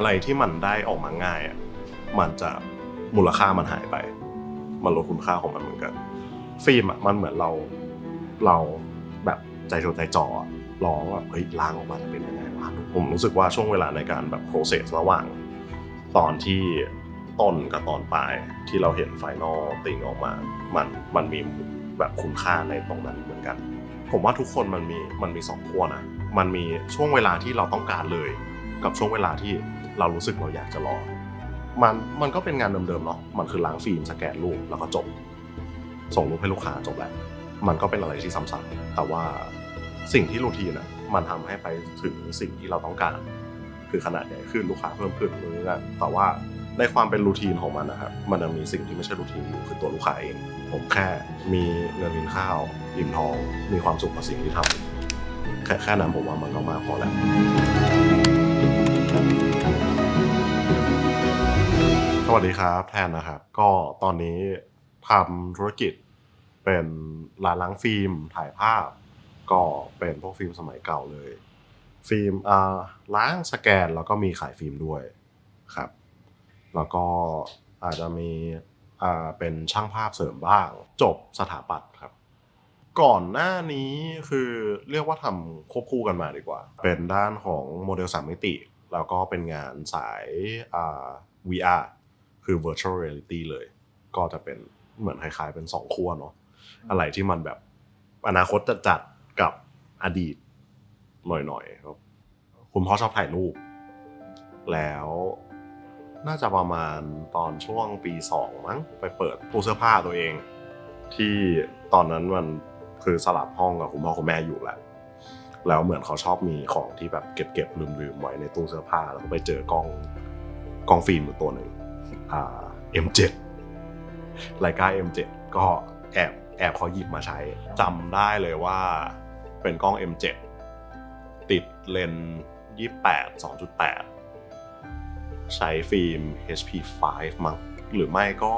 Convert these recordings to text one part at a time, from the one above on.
อะไรที่มันได้ออกมาง่ายอะมันจะมูลค่ามันหายไป มันลดคุณค่าของมันเหมือนกัน ฟิล์มอะมันเหมือนเราเราแบบใจโจใจจ่อร้องแบบเฮ้ยล้างออกมาจะเป็นยังไงวะผมรู้สึกว่าช่วงเวลาในการแบบ process ระหว่าง ตอนที่ต้นกับตอนปลายที่เราเห็นไฟนอลติงออกมา มันมันมีแบบคุณค่าในตรงนั้นเหมือนกัน ผมว่าทุกคนมันมีมันมีสองขั้วนะมันมีช่วงเวลาที่เราต้องการเลย กับช่วงเวลาที่ เรารู้สึกเราอยากจะรอมันมันก็เป็นงานเดิมๆเนาะมันคือล้างฟิล์มสแกนรูปแล้วก็จบ ส่งรูปให้ลูกค้าจบแล้วมันก็เป็นอะไรที่ซ้ำๆแต่ว่าสิ่งที่รูทีนอะมันทำให้ไปถึงสิ่งที่เราต้องการ คือขนาดใหญ่ขึ้นลูกค้าเพิ่มขึ้นนู่นนี่นั่นแต่ว่าในความเป็นรูทีนของมันนะครับมันยังมีสิ่งที่ไม่ใช่รูทีนอยู่คือตัวลูกค้าเอง ผมแค่มีเงินกินข้าวอิ่มท้อง มีความสุขกับสิ่งที่ทำแค่แค่นั้นผมว่ามันก็มากพอแล้ว สวัสดีครับแทนนะครับก็ตอนนี้ทำธุรกิจเป็นร้านล้างฟิล์มถ่ายภาพ ก็เป็นพวกฟิล์มสมัยเก่าเลย ฟิล์มอ่าล้างสแกนแล้วก็มีขายฟิล์มด้วยครับ แล้วก็อาจจะมีอ่าเป็นช่างภาพเสริมบ้าง จบสถาปัตย์ครับ ก่อนหน้านี้คือเรียกว่าทำควบคู่กันมาดีกว่า เป็นด้านของโมเดลสามมิติ แล้วก็เป็นงานสายอ่า VR คือ virtual reality เลย ก็จะเป็นเหมือนคล้ายๆเป็นสองขั้วเนาะอะไรที่มันแบบอนาคตจะจัดกับอดีตหน่อยๆครับ คุณพ่อชอบถ่ายรูป แล้วน่าจะประมาณตอนช่วงปีสองมั้งไปเปิดตู้เสื้อผ้าตัวเอง ที่ตอนนั้นมันคือสลับห้องกับคุณพ่อคุณแม่อยู่แหละแล้วเหมือนเขาชอบมีของที่แบบเก็บเก็บลืมลืมๆไว้ในตู้เสื้อผ้าแล้วก็ไปเจอกล้องกล้องฟิล์มอยู่ตัวหนึ่งอ่า M7 ไลกา M7 ก็แอบแอบเขาหยิบมาใช้จำได้เลยว่าเป็นกล้อง M7 ติดเลนส์28 2.8 ใช้ฟิล์ม HP5 มั้งหรือไม่ก็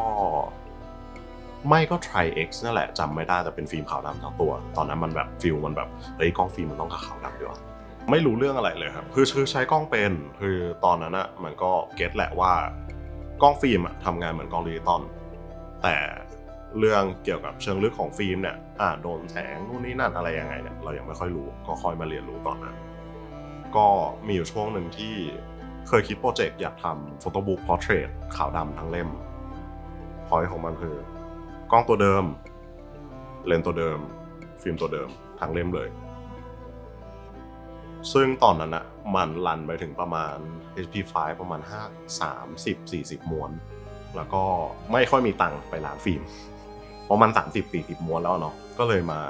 ไม่ก็ Tri X นั่นแหละจำไม่ได้แต่เป็นฟิล์มขาวดำทั้งตัว ตอนนั้นมันแบบฟิลมันแบบเฮ้ยกล้องฟิล์มมันต้องขาวดำดีวะไม่รู้เรื่องอะไรเลยครับคือคือใช้กล้องเป็นคือตอนนั้นอะมันก็เก็ตแหละว่า กล้องฟิล์มอะทำงานเหมือนกล้องดิจิตอลแต่เรื่องเกี่ยวกับเชิงลึกของฟิล์มเนี่ยอ่าโดนแสงนู่นนี่นั่นอะไรยังไงเนี่ยเรายังไม่ค่อยรู้ก็คอยมาเรียนรู้ตอนนั้น ก็มีอยู่ช่วงหนึ่งที่เคยคิดโปรเจกต์อยากทำโฟโต้บุ๊กพอร์เทรตขาวดำทั้งเล่มพอยของมันคือกล้องตัวเดิม เลนส์ตัวเดิม ฟิล์มตัวเดิมทั้งเล่มเลย ซึ่งตอนนั้นอะมันรันไปถึงประมาณ HP5 ประมาณ 5 30 40 ม้วน แล้วก็ไม่ค่อยมีตังค์ไปล้างฟิล์มเพราะมัน30 40 ม้วนแล้วเนาะก็เลยมา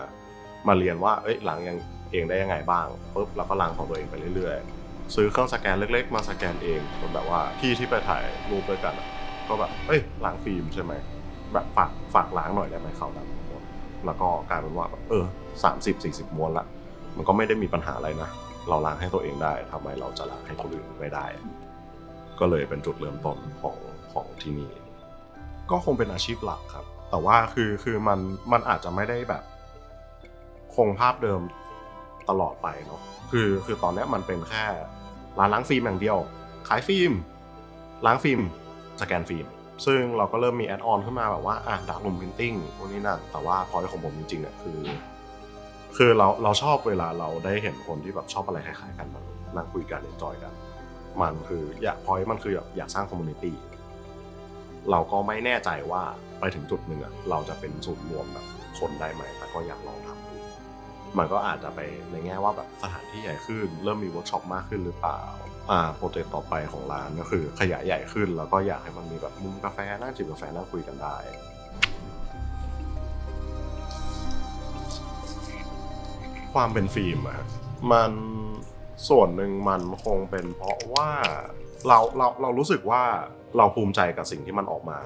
มาเรียนว่าเอ้ยล้างยังเองได้ยังไงบ้างปุ๊บแล้วก็ล้างของตัวเองไปเรื่อยๆ ซื้อเครื่องสแกนเล็ก ๆ มาสแกนเองจนแบบว่าพี่ที่ไปถ่ายรูปด้วยกันก็แบบเอ้ยล้างฟิล์มใช่ไหมแบบฝากฝากล้างหน่อยได้ไหมเขาวดำทั้งหมดแล้วก็กลายเป็นว่าแบบเออสามสิบสี่สิบม้วนละมันก็ไม่ได้มีปัญหาอะไรนะ เราล้างให้ตัวเองได้ทำไมเราจะล้างให้คนอื่นไม่ได้ ก็เลยเป็นจุดเริ่มต้นของของที่นี่ ก็คงเป็นอาชีพหลักครับ แต่ว่าคือคือมันมันอาจจะไม่ได้แบบ คงภาพเดิมตลอดไปเนาะคือคือตอนนี้มันเป็นแค่ร้านล้างฟิล์มอย่างเดียว ขายฟิล์ม ล้างฟิล์มสแกนฟิล์มซึ่งเราก็เริ่มมีแอดออนขึ้นมาแบบว่าอะดักลุมพิมพ์ติ้งพวกนี้นั่นแต่ว่าพอยของผมจริงๆเนี่ยคือ คือเราเราชอบเวลาเราได้เห็นคนที่แบบชอบอะไรคล้ายๆกันมานั่งคุยกันเอนจอยกัน มันคืออยากพอยมันคือแบบอยากสร้างคอมมูนิตี้เราก็ไม่แน่ใจว่าไปถึงจุดหนึ่งอะเราจะเป็นศูนย์รวมแบบคนได้ไหมแต่ก็อยากลองทำดูมันก็อาจจะไปในแง่ว่าแบบสถานที่ใหญ่ขึ้น เริ่มมีเวิร์กช็อปมากขึ้นหรือเปล่าอ่าโปรเจกต์ต่อไปของร้านก็คือขยายใหญ่ขึ้น แล้วก็อยากให้มันมีแบบมุมกาแฟนั่งจิบกาแฟนั่งคุยกันได้ ความเป็นฟิล์มอะมันส่วนหนึ่งมันคงเป็นเพราะว่าเราเราเรารู้สึกว่าเราภูมิใจกับสิ่งที่มันออกมา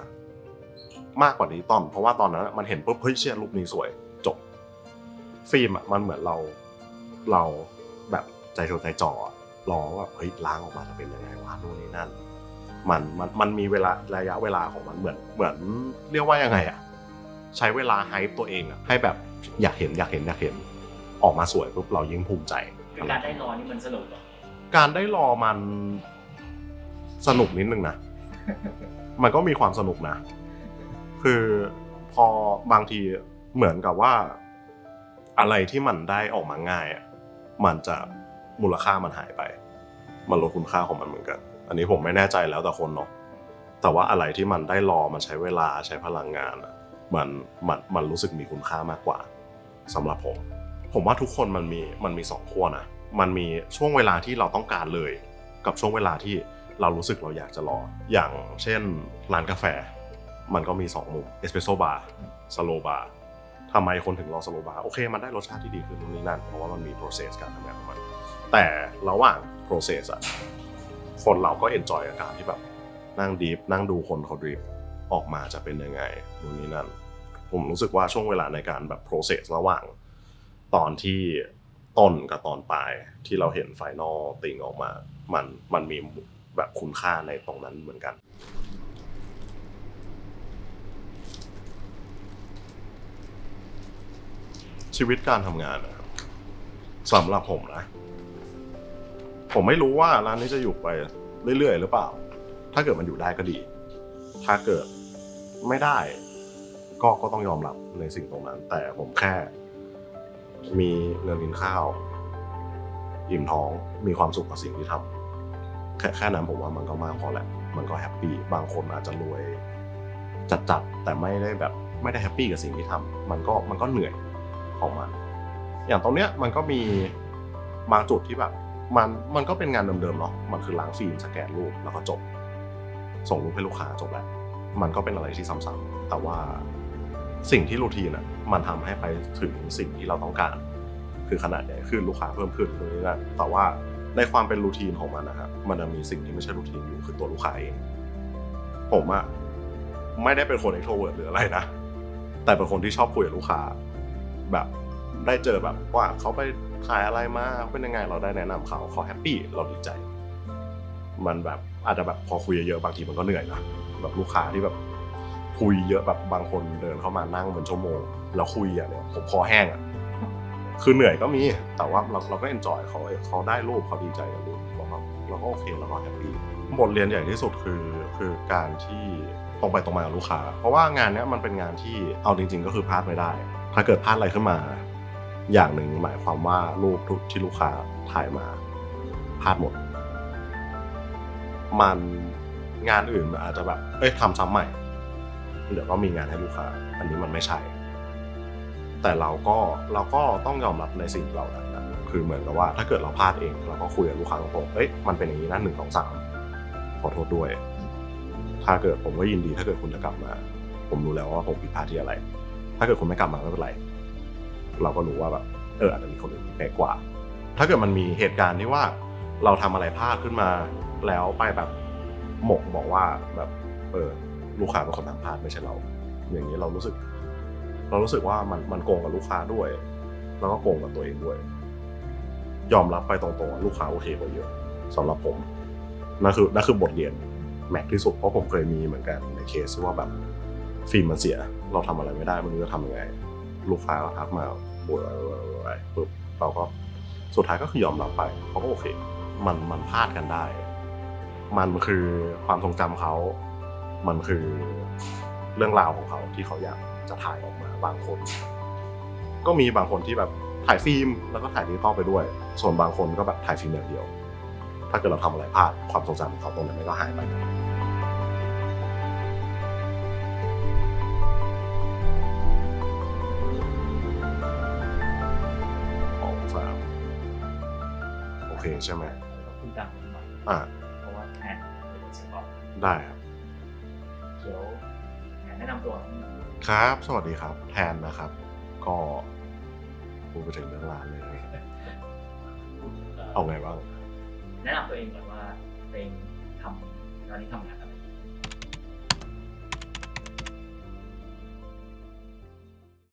มากกว่าดิจิตอลเพราะว่าตอนนั้นอะมันเห็นปุ๊บเฮ้ยเชี่ยรูปนี้สวยจบ ฟิล์มอะมันเหมือนเราเราแบบใจโจดใจจ่ออะรอว่าเฮ้ยล้างออกมาจะเป็นยังไงวะนู่นนี่นั่นมันมันมันมีเวลาระยะเวลาของมันเหมือนเหมือนเรียกว่ายังไงอะใช้เวลาไฮป์ตัวเองอะให้แบบอยากเห็นอยากเห็นอยากเห็น ออกมาสวยปุ๊บเรายิ่งภูมิใจคือการได้รอนี่มันสนุกเหรอการได้รอมันสนุกนิดนึงนะ มันก็มีความสนุกนะ คือพอบางทีเหมือนกับว่า อะไรที่มันได้ออกมาง่ายอะมันจะมูลค่ามันหายไป มันลดคุณค่าของมันเหมือนกัน อันนี้ผมไม่แน่ใจแล้วแต่คนเนาะแต่ว่าอะไรที่มันได้รอมันใช้เวลาใช้พลังงานอะมันมันมันรู้สึกมีคุณค่ามากกว่าสำหรับผม ผมว่าทุกคนมันมีมันมีสองขั้วนะมันมีช่วงเวลาที่เราต้องการเลย กับช่วงเวลาที่เรารู้สึกเราอยากจะรอ อย่างเช่นร้านกาแฟ มันก็มีสองมุมเอสเปรสโซบาร์สโลบาร์ทำไมคนถึงรอสโลบาร์โอเค มันได้รสชาติที่ดีขึ้นนู่นนี่นั่นเพราะว่ามันมี process การทำงานของมันแต่ระหว่าง process อะคนเราก็ enjoy กับการที่แบบนั่งดีฟนั่งดูคนเขาดริฟออกมาจะเป็นยังไงนู่นนี่นั่นผมรู้สึกว่าช่วงเวลาในการแบบ process ระหว่าง ตอนที่ต้นกับตอนปลายที่เราเห็นไฟนอลติงออกมา มันมันมีแบบคุณค่าในตรงนั้นเหมือนกันชีวิตการทำงานนะครับสำหรับผมนะ ผมไม่รู้ว่าร้านนี้จะอยู่ไปเรื่อยๆหรือเปล่า ถ้าเกิดมันอยู่ได้ก็ดี ถ้าเกิดไม่ได้ ก็ก็ต้องยอมรับในสิ่งตรงนั้น แต่ผมแค่ มีเงินกินข้าว อิ่มท้องมีความสุขกับสิ่งที่ทำแค่แค่นั้นผมว่ามันก็มากพอแหละมันก็แฮปปี้บางคนอาจจะรวยจัดๆแต่ไม่ได้แบบไม่ได้แฮปปี้กับสิ่งที่ทำมันก็มันก็เหนื่อยของมัน อย่างตรงเนี้ยมันก็มีบางจุดที่แบบมันมันก็เป็นงานเดิมๆเนาะ มันคือล้างฟิล์มสแกนรูปแล้วก็จบ ส่งรูปให้ลูกค้าจบแล้ว มันก็เป็นอะไรที่ซ้ำๆแต่ว่า สิ่งที่รูทีนอะมันทำให้ไปถึงสิ่งที่เราต้องการ คือขนาดใหญ่ขึ้นลูกค้าเพิ่มขึ้นนู่นนี่นั่นแต่ว่าในความเป็นรูทีนของมันนะครับมันจะมีสิ่งที่ไม่ใช่รูทีนอยู่คือตัวลูกค้าเองผมอะไม่ได้เป็นคน e x t r o v e r t หรืออะไรนะแต่เป็นคนที่ชอบคุยกับลูกค้า แบบได้เจอแบบว่าเขาไปขายอะไรมาเป็นยังไงเราได้แนะนำเขาเขาแฮปปี้เราดีใจ มันแบบอาจจะแบบพอคุยเยอะๆบางทีมันก็เหนื่อยนะแบบลูกค้าที่แบบ คุยเยอะแบบบางคนเดินเข้ามานั่งเป็นชั่วโมง แล้วคุยอะเนี่ยผมคอแห้งอะคือเหนื่อยก็มี แต่ว่าเราเราก็เอนจอยเขาเขาได้รูปเขาดีใจกับรูปเราก็เราก็โอเคเราก็แฮปปี้บทเรียนใหญ่ที่สุดคือคือการที่ตรงไปตรงมากับลูกค้า เพราะว่างานเนี้ยมันเป็นงานที่เอาจริง ๆ ก็คือพลาดไม่ได้ ถ้าเกิดพลาดอะไรขึ้นมา อย่างหนึ่งหมายความว่ารูปที่ลูกค้าถ่ายมาพลาดหมด มันงานอื่นมันอาจจะแบบเอ้ยทำซ้ำใหม่ เดี๋ยวก็มีงานให้ลูกค้า อันนี้มันไม่ใช่ แต่เราก็เราก็ต้องยอมรับในสิ่งเหล่านั้นนะคือเหมือนกับว่าถ้าเกิดเราพลาดเองเราก็คุยกับลูกค้าตรงๆเอ้ยมันเป็นอย่างนี้นะหนึ่งสองสามขอโทษด้วย ถ้าเกิดผมก็ยินดี ถ้าเกิดคุณจะกลับมา ผมรู้แล้วว่าผมผิดพลาดที่อะไร ถ้าเกิดคุณไม่กลับมาไม่เป็นไร เราก็รู้ว่าแบบเอออาจจะมีคนอื่นที่แย่กว่า ถ้าเกิดมันมีเหตุการณ์ที่ว่าเราทำอะไรพลาดขึ้นมาแล้วไปแบบหมกบอกว่าแบบเออ ลูกค้าเป็นคนทำพลาดไม่ใช่เรา อย่างนี้เรารู้สึก เรารู้สึกว่ามันมันโกงกับลูกค้าด้วย แล้วก็โกงกับตัวเองด้วย ยอมรับไปตรงๆว่าลูกค้าโอเคกว่าเยอะสำหรับผมนั่นคือนั่นคือบทเรียนแม็กที่สุดเพราะผมเคยมีเหมือนกันในเคสที่ว่าแบบฟิล์มมันเสีย เราทำอะไรไม่ได้ไม่รู้จะทำยังไง ลูกค้าก็ทักมาบวยวายปุ๊บเราก็สุดท้ายก็คือยอมรับไปเขาก็โอเค มันมันพลาดกันได้ มันคือความทรงจำเขา มันคือเรื่องราวของเขาที่เขาอยากจะถ่ายออกมาบางคน ก็มีบางคนที่แบบถ่ายฟิล์มแล้วก็ถ่ายดิจิตอลไปด้วย ส่วนบางคนก็แบบถ่ายฟิล์มอย่างเดียว ถ้าเกิดเราทำอะไรพลาดความทรงจำของเขาตรงนั้นมันก็หายไปสองสามโอเคใช่ไหมคุณดังนิดหน่อยอ่าเพราะว่าแอนเป็นสปอร์ตได้ครับเดี๋ยวแอ นแนะนำตัวนิดนึงครับ สวัสดีครับ แทนนะครับ ก็พูดไปถึงเรื่องร้านเลย เอาไงบ้าง แนะนำตัวเองก่อนว่าตัวเองทำตอนนี้ทำงานอะไร